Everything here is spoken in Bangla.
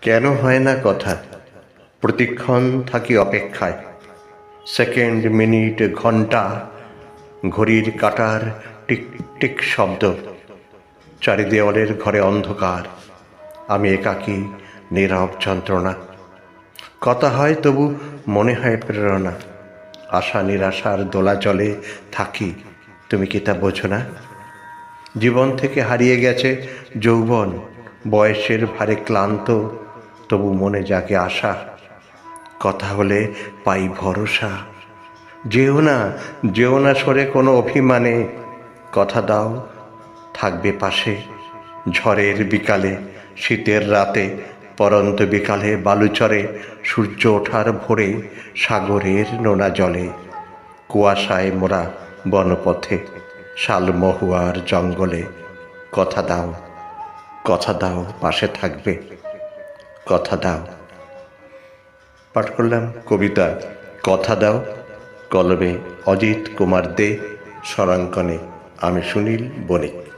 কেন হয় না কথা? প্রতিক্ষণ থাকি অপেক্ষায়। সেকেন্ড মিনিট ঘণ্টা ঘড়ির কাটার টিক টিক শব্দ। চারিদেওয়ালের ঘরে অন্ধকার। আমি একাকী, নীরব যন্ত্রণা। কথা হয় তবু মনে হয় প্রেরণা। আশা নিরাশার দোলা জলে থাকি। তুমি কি তা বোঝো না? জীবন থেকে হারিয়ে গেছে যৌবন। বয়সের ভারে ক্লান্ত তবু মনে জাগে আশা। কথা হলে পাই ভরসা। যেও না যেও না সরে কোনো অভিমানে। কথা দাও, থাকবে পাশে। ঝড়ের বিকালে, শীতের রাতে, পরন্ত বিকালে বালুচরে, সূর্য ওঠার ভোরে, সাগরের নোনা জলে। কুয়াশায় মোরা বনপথে, শালমহুয়ার জঙ্গলে। কথা দাও কথা দাও, পাশে থাকবে। কথা দাও। পাঠ করলাম কবিতা, কথা দাও। কলমে অজিত কুমার দে, স্বরাঙ্কনে। আমি সুনীল বণিক।